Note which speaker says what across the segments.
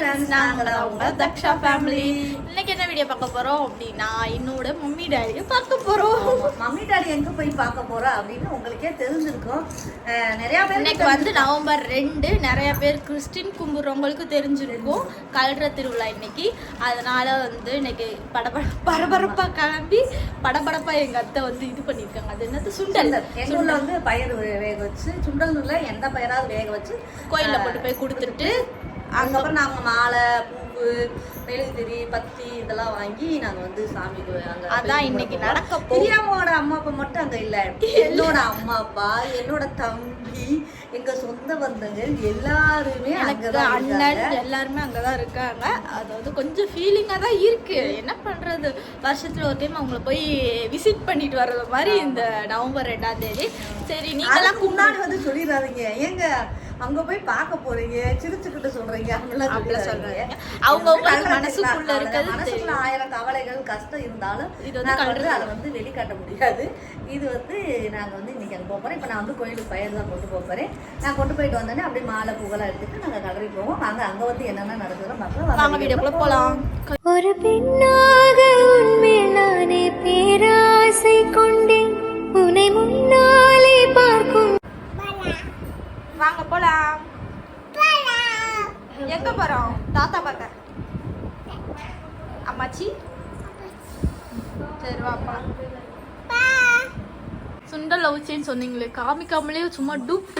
Speaker 1: friends,
Speaker 2: நாங்க
Speaker 1: நாங்க
Speaker 2: உங்க தக்ஷா ஃபேமிலி இன்னைக்கு என்ன வீடியோ பார்க்க போறோம் அப்படின்னா என்னோட மம்மி டேடியை பார்க்க போறோம்.
Speaker 1: மம்மி டாடி எங்க போய் பார்க்க போறா அப்படின்னு உங்களுக்கே தெரிஞ்சிருக்கும். நிறைய பேர்
Speaker 2: இன்னைக்கு வந்து நவம்பர் ரெண்டு நிறைய பேர் கிறிஸ்டின் கும்பிடுறவங்களுக்கு தெரிஞ்சிருக்கும். கல்ற திருவிழா இன்னைக்கு. அதனால வந்து இன்னைக்கு படபட பரபரப்பா கிளம்பி படபடப்பா எங்க அத்தை வந்து இது பண்ணிருக்காங்க அது என்னது? சுண்டல்.
Speaker 1: எங்க வந்து பயிர் வேக வச்சு சுண்டல்ல எந்த பயிராவது வேக வச்சு
Speaker 2: கோயில்ல கொண்டு போய் கொடுத்துட்டு
Speaker 1: அதுக்கப்புறம் நாங்க மாலை பூவு மெழுகுதிரி பத்தி இதெல்லாம் வாங்கி நாங்க வந்து சாமிக்கு அங்க
Speaker 2: அதான் இன்னைக்கு நடக்க.
Speaker 1: பிரியாமாவோட அம்மா அப்பா மட்டும் அங்க இல்ல. என்னோட அம்மா அப்பா என்னோட தம்பி எங்க சொந்த பந்தங்கள் எல்லாருமே அங்கதான்
Speaker 2: அண்ணன். எல்லாருமே அங்கதான் இருக்காங்க. அது வந்து கொஞ்சம் ஃபீலிங்கா தான் இருக்கு. என்ன பண்றது? வருஷத்துல ஒரு டைம் அவங்கள போய் விசிட் பண்ணிட்டு வர்றது மாதிரி இந்த நவம்பர் ரெண்டாம் தேதி. சரி
Speaker 1: அதுக்கு முன்னாடி வந்து சொல்லிடாதீங்க ஏங்க அங்க போய் பார்க்க போறீங்க சிரிச்சுக்கிட்டு சொல்றீங்க அப்படிலாம் சொல்றாங்க.
Speaker 2: அவங்கவங்களுக்கு மனசுக்குள்ள இருக்கிறது
Speaker 1: மனசுக்குள்ள ஆயிரம் கவலைகள் கஷ்டம் இருந்தாலும்
Speaker 2: இது வந்து
Speaker 1: நாங்க வந்து. அதை வந்து வெளிக்காட்ட முடியாது. இது வந்து நாங்க வந்து இன்னைக்கு அங்க போறோம். இப்ப நான் வந்து கோயிலுக்கு பயிர் தான் கொண்டு போறேன். நான் கொண்டு போயிட்டு வந்தோடனே அப்படியே மாலை பூவெல்லாம் எடுத்துட்டு நாங்க கலரி போவோம். வாங்க அங்க வந்து என்னென்ன
Speaker 2: வாங்க வீடியோக்குள்ள போலாம்.
Speaker 3: ஒரு பெண்ணாக உன்மேல் நானே பேராசை கொண்டேன்
Speaker 2: வாங்க போலாம். எங்க போறோம்? தாத்தா பார்க்க அம்மாச்சி? சரி வா போலாம். சுண்டல் அவிச்சேன்னு சொன்னீங்களே காமிக்காமலே சும்மா டூப்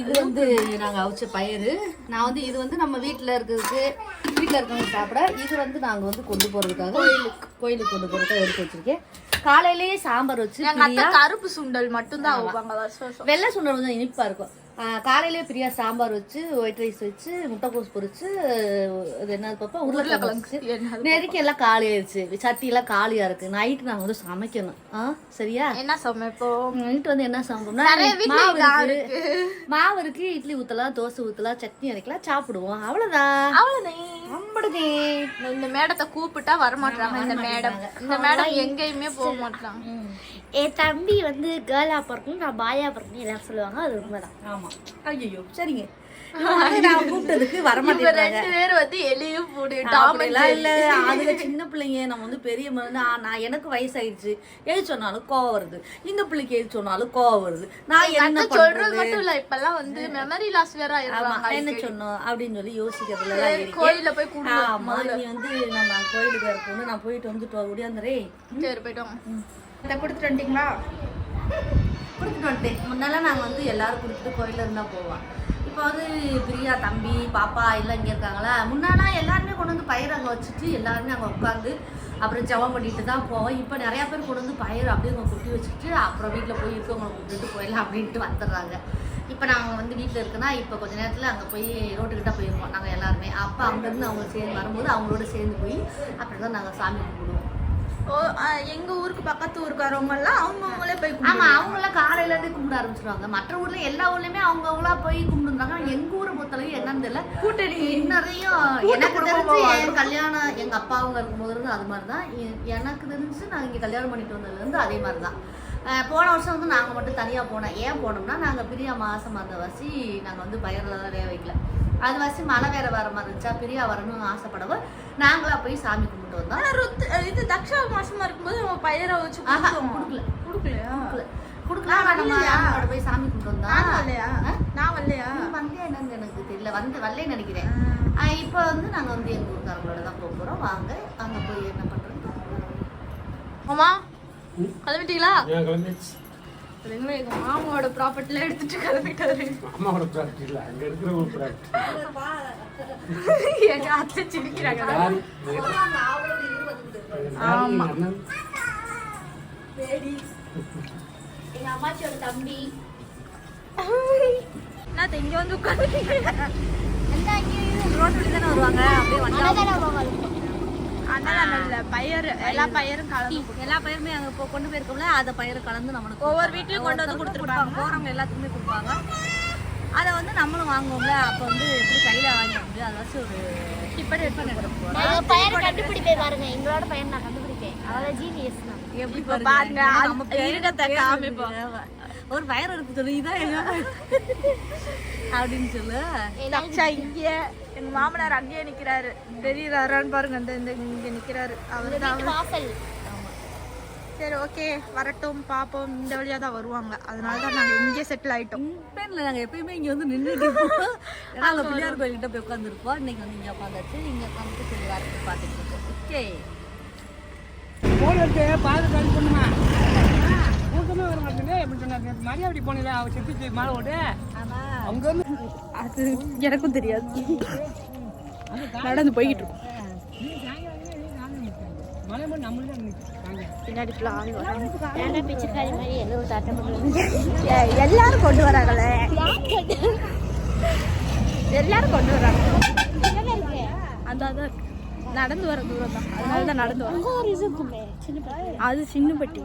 Speaker 1: இது வந்து நாங்க அவிச்ச பயிறு. நான் வந்து இது வந்து நம்ம வீட்ல இருக்கிறதுக்கு வீட்ல இருக்கவங்க சாப்பிட இது வந்து நாங்க வந்து கொண்டு போறதுக்காக கோயிலுக்கு. கோயிலுக்கு கொண்டு போறதுக்காக எடுத்து வச்சிருக்கேன். காலையிலேயே சாம்பார் வச்சு
Speaker 2: கருப்பு சுண்டல் மட்டும்தான் அவுப்பாங்க வருஷம் வருஷம்
Speaker 1: வெள்ளை சுண்டல் கொஞ்சம் இனிப்பா இருக்கும். ஆஹ் காலையிலேயே பிரியா சாம்பார் வச்சு ஒயிட் ரைஸ் வச்சு முட்டைக்கோஸ் பொரிச்சு அது என்னது பாப்பா உருளைக்கிழங்கு நெருக்கி எல்லாம் காலி ஆயிடுச்சு. சட்டி எல்லாம் காலியா இருக்கு. நைட்டு நாங்க வந்து சமைக்கணும். ஆ சரியா?
Speaker 2: என்ன சமைப்போம்?
Speaker 1: நைட்டு வந்து என்ன சமைப்போம்னா மாவு இருக்கு. மாவு இருக்கு. இட்லி ஊத்தலாம் தோசை ஊத்தலாம் சட்னி அரைக்கலாம் சாப்பிடுவோம். அவ்வளவுதான் அம்படுதே.
Speaker 2: இந்த மேடத்தை கூப்பிட்டா வரமாட்டாங்க இந்த மேடம். இந்த மேடம் எங்கேயுமே போக மாட்டாங்க
Speaker 3: என் தம்பி வந்து கேர்ளா பிறக்கணும் நான் பாயா பிறக்கணும் எல்லாரும் சொல்லுவாங்க அது உண்மைதான்.
Speaker 1: ஆமா. ஐயோ சரிங்க. நான் கூப்பிட்டதுக்கு
Speaker 2: ரெண்டு பேர் வந்து எலியும் பூடு
Speaker 1: இல்ல. அதுல சின்ன பிள்ளைங்க நம்ம வந்து பெரிய மருந்து நான் எனக்கு வயசாயிடுச்சு. எது சொன்னாலும் கோவம் வருது. இந்த பிள்ளைக்கு எது சொன்னாலும் கோவம் வருது. நான் என்ன
Speaker 2: சொல்றது மட்டும் இல்ல இப்பெல்லாம் வந்து மெமரி லாஸ் வேற ஆயிடுவாங்க
Speaker 1: என்ன சொன்னோம் அப்படின்னு சொல்லி யோசிக்கிறதுல.
Speaker 2: கோயில்ல போய் கும்பிடுவோம்
Speaker 1: ஆமா நீ வந்து நம்ம கோயிலுக்கு இருக்கணும் நான் போயிட்டு வந்துட்டு ஓடியாந்துரே.
Speaker 2: சரி போயிட்டோம் இதை கொடுத்துட்டு வந்துட்டீங்களா?
Speaker 1: கொடுத்துட்டு வந்துட்டேன். முன்னெல்லாம் நாங்கள் வந்து எல்லோரும் கொடுத்துட்டு கோயிலில் இருந்தால் போவோம். இப்போ வந்து பிரியா தம்பி பாப்பா எல்லாம் இங்கே இருக்காங்களா? முன்னாலாம் எல்லாருமே கொண்டு வந்து பயிர் அங்கே வச்சுட்டு எல்லாருமே அங்கே உட்காந்து அப்புறம் ஜெபம் பண்ணிட்டு தான் போவோம். இப்போ நிறையா பேர் கொண்டு வந்து பயிர் அப்படியே அவங்க கொட்டி வச்சுட்டு அப்புறம் வீட்டில் போய் இருக்கவங்களை கொடுத்துட்டு போயிடலாம் அப்படின்ட்டு வந்துடுறாங்க. இப்போ நாங்கள் வந்து வீட்டில் இருக்கோன்னா இப்போ கொஞ்ச நேரத்தில் அங்கே போய் ரோட்டுக்கிட்ட போயிருப்போம் நாங்கள் எல்லாருமே. அப்போ அங்கேருந்து அவங்க சேர்ந்து வரும்போது அவங்களோட சேர்ந்து போய் அப்படி தான் நாங்கள் சாமி கும்பிடுவோம்.
Speaker 2: ஓ ஆ, எங்க ஊருக்கு பக்கத்து ஊருக்காரவங்க எல்லாம் அவங்க அவங்களே போய்
Speaker 1: ஆமா
Speaker 2: கும்பிடுவாங்க.
Speaker 1: அவங்களாம் காலையில இருந்து கும்பிட ஆரம்பிச்சிருவாங்க. மற்ற ஊர்ல எல்லா ஊர்லயுமே அவங்க அவங்களா போய் கும்பிடுறாங்க. ஆனா எங்க ஊரை பொறுத்தளவு என்னன்னு தெரியல.
Speaker 2: கூட்டணி. கூட்டு
Speaker 1: எனக்கு தெரிஞ்சு. என் கல்யாணம் எங்க அப்பா அவங்க இருக்கும்போது இருந்து அது மாதிரி தான். எனக்கு தெரிஞ்சு நான் இங்க கல்யாணம் பண்ணிட்டு வந்ததுல இருந்து அதே மாதிரி தான். போன வருஷம் வந்து நாங்க மட்டும் தனியா போனோம். ஏன் போனோம்னா நாங்க பிரியா மாசம் அந்த வாசி நாங்க வந்து பயிரில் தான் வேக வைக்கல. அது வாசி மழை வேற வர மாதிரி இருந்துச்சா? பிரியா வரணும்னு ஆசைப்படவும் நாங்களா போய் சாமி கும்பிட்டு வந்தோம்.
Speaker 2: ஆனா ருத்து இது தக்ஷா மாசமா இருக்கும்போது நம்ம பயிரை வச்சு.
Speaker 1: கொடுக்கல.
Speaker 2: கொடுக்கலையா?
Speaker 1: கொடுக்கல. நம்ம போய் சாமி கும்பிட்டு வந்தோம்.
Speaker 2: நான் வரலையா? நான் வரலையா?
Speaker 1: வந்தே என்னன்னு எனக்கு தெரியல. வந்து வரலன்னு நினைக்கிறேன். ஆஹ் இப்போ வந்து நாங்க வந்து எங்க ஊருக்காரங்களோட தான் போக போறோம். வாங்க அங்க போய் என்ன பண்றோம்
Speaker 2: மாமா கிளம்பிட்டீங்களா?
Speaker 4: கிளம்பிச்சு
Speaker 2: எங்க மாமாவோட ப்ராப்பர்ட்டில எடுத்துட்டு கிளம்பிட்டாரு.
Speaker 4: அம்மாவோட ப்ராடக்ட் இல்லை அங்கே இருக்கிற ஒரு ப்ராடக்ட்
Speaker 2: எங்க அத்தை சிரிக்கிறாங்க. ஆமா.
Speaker 1: எங்க அம்மாச்சியோட தம்பி.
Speaker 2: நான் இங்க வந்து உட்காந்து
Speaker 1: ரோட்டு வழி தானே வருவாங்க? அப்படியே வந்தா
Speaker 2: பயிர் எல்லா பயிரும் கலந்து
Speaker 1: எல்லா பயிருமே அங்க கொண்டு போயிருக்கோம்ல அதை பயிரை கலந்து நம்மளுக்கு
Speaker 2: ஒவ்வொரு வீட்லயும் கொண்டு வந்து கொடுத்துருப்பாங்க.
Speaker 1: போறவங்க எல்லாத்துக்குமே கொடுப்பாங்க. அதை வந்து நம்மளும் வாங்குவோம்ல அப்போ வந்து எப்படி கையில வாங்கி வந்து அதை வச்சு ஒரு எடுத்து
Speaker 3: கண்டுபிடிப்பேன் பாருங்க. எங்களோட பையன் நான் கண்டுபிடிப்பேன். அதாவது ஜீனியஸ் தான்.
Speaker 1: எப்படி
Speaker 2: இப்ப
Speaker 1: பாருங்க
Speaker 2: காமிப்போம்.
Speaker 1: ஒரு வயர் இருக்கு சொல்லி இதான் அப்படின்னு சொல்லு.
Speaker 2: இங்க. எங்க மாமனார் அங்கேயே நிக்கிறாரு. தெரியுறாரான்னு பாருங்க. இந்த இந்த இங்க நிக்கிறாரு. அவர் தான் சரி ஓகே. வரட்டும் பாப்போம். இந்த வழியா தான் வருவாங்க. அதனால தான் நாங்க இங்கே செட்டில் ஆயிட்டோம்.
Speaker 1: பெண்ணில் நாங்கள் எப்பயுமே இங்கே வந்து நின்றுட்டு இருப்போம். நாங்கள் பிள்ளையார் கோயில்கிட்ட போய் உட்காந்துருப்போம் இன்னைக்கு வந்து இங்கே உட்காந்துச்சு இங்கே உட்காந்துட்டு சரி வரட்டு பார்த்துட்டு இருக்கோம். ஓகே.
Speaker 5: கால் பண்ணுமா மரியாதை போனீங்களா அவ செத்துச்சு மாலை ஓட்டு அவங்க வந்து
Speaker 2: அது எனக்கும் தெரியாது. நடந்து போய்கிட்டு இருக்கோம். பின்னாடி எல்லாரும் கொண்டு வராங்களே. எல்லாரும் கொண்டு வராங்க. அந்த அதான். நடந்து வர தூரம் தான். அதனால தான் நடந்து வரோம்
Speaker 3: அங்கே ஒரு இது இருக்குமே சின்ன
Speaker 2: அது சின்ன பட்டி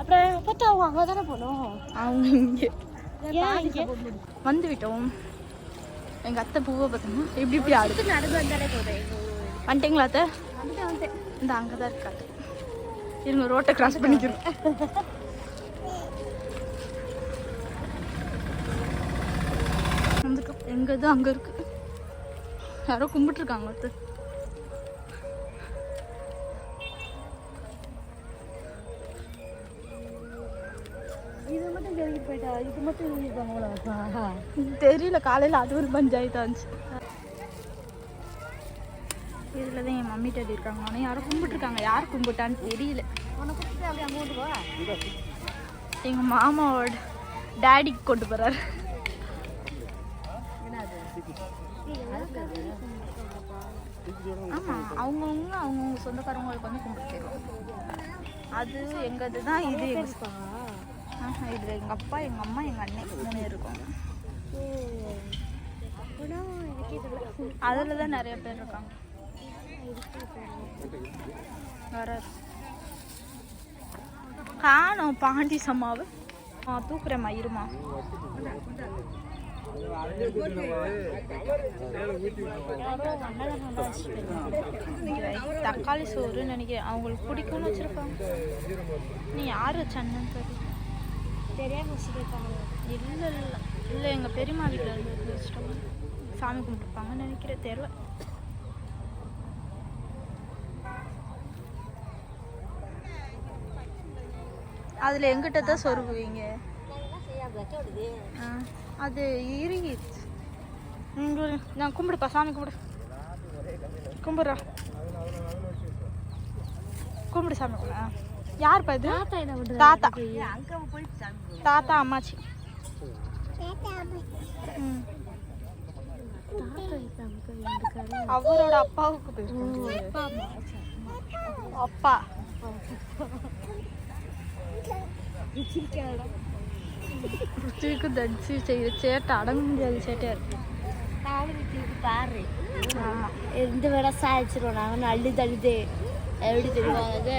Speaker 3: அப்புறம் பார்த்தா அவங்க அங்கே தானே போகணும்?
Speaker 2: அவங்க இங்கே.
Speaker 3: ஏன் இங்கே?
Speaker 2: வந்து விட்டோம். எங்கள் அத்தை பூவை பார்த்தோம்னா இப்படி இப்படி ஆடுது
Speaker 3: நடந்து வந்தாலே போதும்.
Speaker 2: வந்துட்டீங்களா அத்தை? இந்த அங்கே தான் இருக்காது இருங்க ரோட்டை கிராஸ் பண்ணிக்கிறோம். எங்க இது அங்கே இருக்கு? யாரோ கும்பிட்டுருக்காங்க அத்தை.
Speaker 3: அதுக்கு மட்டும்
Speaker 2: தெரியல காலையில் அது ஒரு பஞ்சாயத்து இருந்துச்சு இதில் தான் என் மம்மி டேடி இருக்காங்க ஆனால் யாரும் கும்பிட்டுருக்காங்க. யார் கும்பிட்டான்னு தெரியல. எங்கள் மாமாவோட டேடிக்கு கொண்டு போகிறாரு ஆமாம் அவங்கவுங்க அவங்கவுங்க சொந்தக்காரங்களுக்கு வந்து கும்பிட்டு போயிடுவாங்க அது எங்கது தான் இது எங்கள் இது எங்கள் அப்பா எங்கள் அம்மா எங்கள் அண்ணன் மூணு பேர் இருக்காங்க. அதில் தான் நிறைய பேர் இருக்காங்க. வராது காணும் பாண்டி சம்மாவை. ஆ தூக்குறேம்மா இருமா. தக்காளி சோறு நினைக்கிறேன். அவங்களுக்கு பிடிக்கும்னு வச்சிருப்பாங்க. நீ யார் வச்சான்னு தெரியல
Speaker 3: தெரியாமல் வச்சுருக்காங்க.
Speaker 2: இல்லை இல்லை இல்லை. எங்கள் பெரியம்மா வீட்டில் இருந்து வச்சுட்டோம். சாமி கும்பிட்டுருப்பாங்கன்னு நினைக்கிறேன். தெரியல. அதில் எங்கிட்ட தான் சொருகுவீங்க. அது இறுகி. நான் கும்பிடுப்பா சாமி கும்பிடு. கும்பிட்றா. கும்பிடு சாமி கும்பிடு. ஆ. யாருப்பா இது?
Speaker 3: தாத்தா
Speaker 2: தாத்தா.
Speaker 1: அங்கே போயிட்டு
Speaker 2: தாத்தா அம்மாச்சி. அவரோட அப்பாவுக்கு அப்பா. ருச்சிக்கு தடிச்சு செய்கிற சேட்டை அடங்க முடியாத சேட்டையா இருக்கு.
Speaker 3: பாரு இந்த வேலை சாய்ச்சிரும் நாங்கள் அழுது அழுது எப்படி தெரியுவாங்க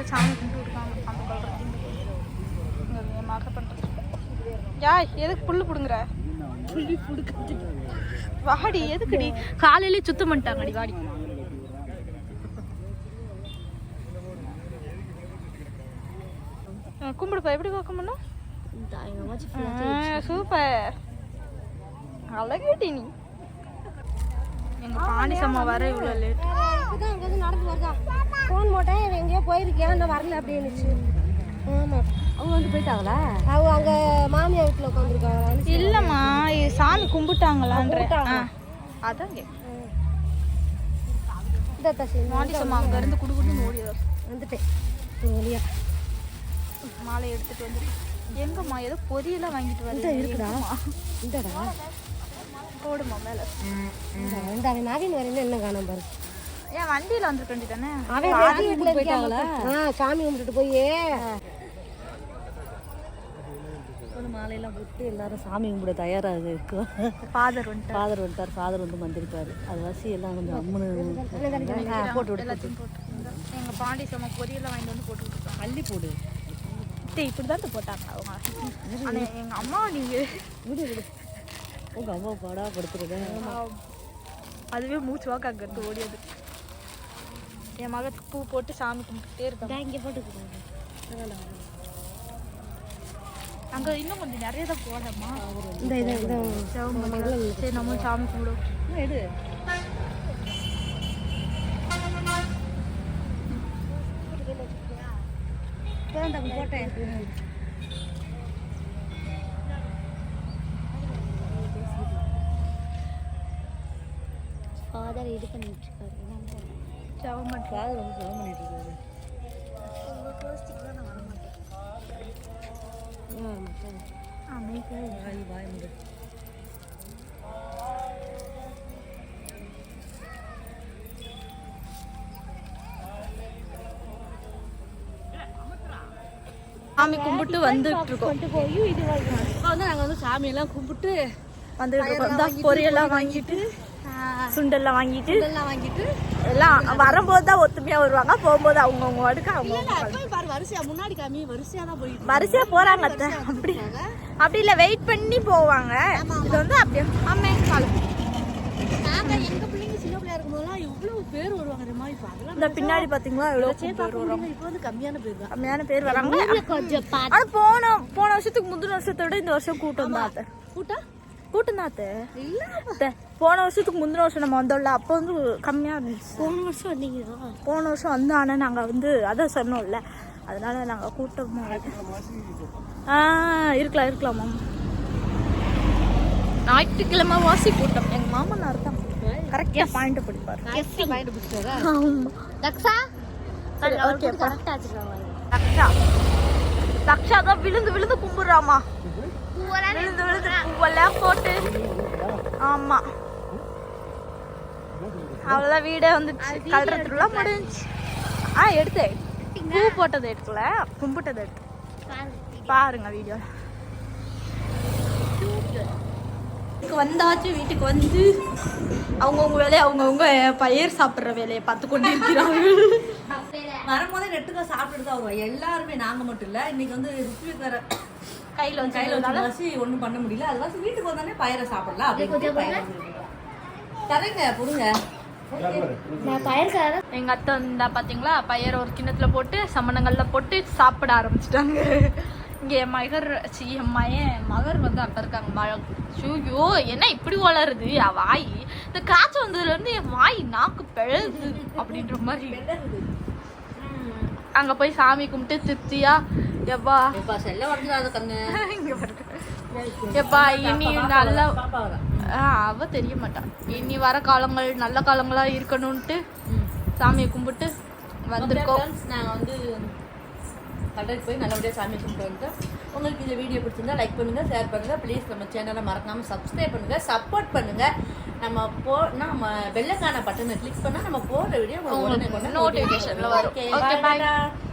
Speaker 2: மொத்த சாமி கும்பிட்டு இருக்காங்க அந்த இங்கே மாக்க பண்ணுறது யா எதுக்கு புல்லு பிடுங்குற? புள்ளி பிடுக்கிறது வாடி எதுக்குடி? காலையிலே சுத்தம் பண்ணிட்டாங்கடி வாடி. கும்பிடுப்பா எப்படி பார்க்க
Speaker 3: அம்மாச்சி
Speaker 2: சூப்பர். அழகேடி நீ. எங்க பாண்டி சம்மா வர இவ்வளோ லேட்
Speaker 3: நடந்து வருதா? ஃபோன் போட்டேன் எங்கேயோ போயிருக்கேன் நான் வரல அப்படின்னுச்சு. ஆமாம் அவங்க வந்து போயிட்டாங்களா? அவங்க அங்கே மாமியார் வீட்டில் உட்காந்துருக்காங்க
Speaker 2: இல்லம்மா சாமி கும்பிட்டாங்களான்ற. ஆ அதான் கேட்க
Speaker 3: இந்த தசி
Speaker 2: பாண்டி சம்மா அங்க இருந்து குடு குடுன்னு ஓடியதா
Speaker 3: வந்துட்டேன். வழியா.
Speaker 2: மாலை எடுத்துட்டு வந்து எங்கம்மா ஏதோ பொரியெல்லாம் வாங்கிட்டு வந்து
Speaker 3: இருக்குடா. இந்தடா.
Speaker 2: போடுமா மேல?
Speaker 3: இந்த நவீன் வரையில என்ன காணாம பாரு.
Speaker 2: ஏன் வண்டியில வந்துருக்க வேண்டியதானே?
Speaker 3: அவன் சாமி கும்பிட்டு போயிட்டாங்களா? ஆ சாமி கும்பிட்டுட்டு போய்.
Speaker 6: மாலையெல்லாம் போட்டு எல்லாரும் சாமி கும்பிட தயாராக இருக்கும்
Speaker 2: ஃபாதர் வந்துட்டு
Speaker 6: ஃபாதர் வந்துட்டார். ஃபாதர் வந்து வந்திருக்காரு அது வாசி எல்லாம் கொஞ்சம் அம்மனு போட்டு விடு
Speaker 2: எல்லாத்தையும் போட்டு. எங்க பாண்டி சம்மா பொரியெல்லாம் வாங்கிட்டு வந்து போட்டு கொடுத்தாங்க
Speaker 6: அள்ளி போடு.
Speaker 2: இப்படி தான் போட்டாங்க அவங்க. ஆனா எங்க அம்மா நீங்க.
Speaker 6: விடு விடு. உங்கள் அம்மா பாடா படுத்துருங்க
Speaker 2: அதுவே மூச்சு வாக்கு அங்க இருந்து ஓடியது. என் மகத்துக்கு பூ போட்டு சாமி கும்பிட்டுட்டே இருக்காங்க
Speaker 3: இங்கே போட்டுக்கிறாங்க
Speaker 2: அங்க இன்னும் கொஞ்சம் நிறைய தான் போகலாமா
Speaker 3: இந்த இது
Speaker 2: சரி நம்ம சாமி கும்பிடுவோம்
Speaker 6: எடு. போட்டேன்.
Speaker 3: ஃபாதர் இது பண்ணிட்டு இருக்காரு.
Speaker 6: பண்ணிட்டு இருக்காரு வாய் வாய் முடு
Speaker 2: சாமி கும்பிட்டு வந்துட்டு இருக்கோம்
Speaker 1: இப்போ வந்து நாங்கள் வந்து சாமியெல்லாம் கும்பிட்டு
Speaker 2: வந்துட்டு இருக்கோம் பொரியெல்லாம் வாங்கிட்டு சுண்டெல்லாம் வாங்கிட்டு
Speaker 1: எல்லாம் வாங்கிட்டு
Speaker 2: எல்லாம் வரும்போது தான் ஒத்துமையா வருவாங்க போகும்போது வாட்டுக்கு அவங்க
Speaker 1: போய் பாரு வரிசையா முன்னாடி காமி வரிசையா தான் போயிட்டு
Speaker 2: வரிசையா போறாங்க அத்தை. அப்படி அப்படி இல்ல வெயிட் பண்ணி போவாங்க. இது வந்து அப்படியே ஆமே காலம்.
Speaker 1: நாங்க எங்க பிள்ளைங்க சின்ன பிள்ளையா இருக்கும்போதெல்லாம் இவ்வளவு பேர் வருவாங்க தெரியுமா? இப்போ அதெல்லாம்
Speaker 2: இந்த பின்னாடி பாத்தீங்களா? எவ்வளவு பேர் வருவாங்க?
Speaker 1: இப்போ வந்து கம்மியான பேர் தான்.
Speaker 2: கம்மியான பேர் வராங்க. ஆனா போன போன வருஷத்துக்கு முந்தின வருஷத்தை விட இந்த வருஷம் கூட்டம் தான் கூட்டம்? அத்தை, போன வருஷத்துக்கு முந்தின வருஷம் நம்ம வந்தோம்ல அப்போ வந்து கம்மியா இருந்துச்சு.
Speaker 3: போன வருஷம் வந்தீங்களா?
Speaker 2: போன வருஷம் வந்து ஆனா நாங்க வந்து அதான் சொன்னோம்ல. அதனால நாங்க கூட்டமா ஆ இருக்கலாம் இருக்கலாம் மாமா. ஞாயிற்றுக்கிழமை வாசி கூட்டம். எங்க மாமனார் தான். கரெக்டா பாயிண்ட் படிப்பாரு.
Speaker 1: பாயிண்ட் பிடிச்சாரா?
Speaker 2: ஆமா.
Speaker 3: தக்ஷா?
Speaker 2: சரி.
Speaker 3: கரெக்டாக
Speaker 2: தக்ஷா தக்ஷா. தான் விழுந்து விழுந்து கும்பிடுறாமா? விழுந்து விழுந்து பூவெல்லாம் போட்டு. ஆமா. அவ்வளோதான் வீடே வந்துச்சு கல்ற திருவிழா முடிஞ்சுச்சு. ஆ எடுத்து. பூ போட்டதை எடுக்கல. கும்பிட்டதை எடுத்து. பாருங்க வீடியோ. வீட்டுக்கு வந்தாச்சு வீட்டுக்கு வந்து அவங்கவுங்க வேலையை அவங்கவுங்க பயிர் சாப்பிட்ற வேலையை பார்த்து கொண்டு இருக்கிறார்கள்
Speaker 1: வரும்போதே நெட்டுக்கா சாப்பிட்டுட்டு தான் வருவோம். எல்லாருமே நாங்க மட்டும் இல்ல. இன்னைக்கு வந்து ருத்விகர
Speaker 2: கையில் வந்து
Speaker 1: கையில வச்சு வாசி ஒண்ணும் பண்ண முடியல. அது வாசி வீட்டுக்கு வந்தானே பயிரை சாப்பிடலாம் அப்படின்னு பயிரை தரேங்க
Speaker 3: பயிர்கார
Speaker 2: எங்க அத்தை வந்தா பாத்தீங்களா பயிர் ஒரு கிண்ணத்துல போட்டு சமணங்கள்ல போட்டு சாப்பிட ஆரம்பிச்சிட்டாங்க. இங்க என் மகர் சி என் மயன் மகர் வந்து அங்க இருக்காங்க. மழ ஐயோ என்ன இப்படி வளருது? என் வாய். இந்த காய்ச்சல் வந்ததுல இருந்து என் வாய் நாக்கு பிழது அப்படின்ற மாதிரி. அங்க போய் சாமி கும்பிட்டு திருப்தியா? எப்பா
Speaker 1: எப்பா
Speaker 2: இனி நல்ல அவ தெரிய மாட்டா. இனி வர காலங்கள் நல்ல காலங்களா இருக்கணும்ட்டு சாமியை கும்பிட்டு வந்திருக்கோம்.
Speaker 1: நாங்கள் வந்து கடைக்கு போய் நல்லபடியாக சாமி கும்பிட்டு வந்துட்டோம் உங்களுக்கு இந்த வீடியோ பிடிச்சிருந்தா லைக் பண்ணுங்க ஷேர் பண்ணுங்க. ப்ளீஸ் நம்ம சேனலை மறக்காம சப்ஸ்கிரைப் பண்ணுங்க சப்போர்ட் பண்ணுங்க. நம்ம போ நம்ம வெள்ளைக்கான பட்டனை கிளிக் பண்ணா நம்ம போடுற வீடியோ உங்களுக்கு உடனே
Speaker 2: notification ல வரும்.
Speaker 1: Bye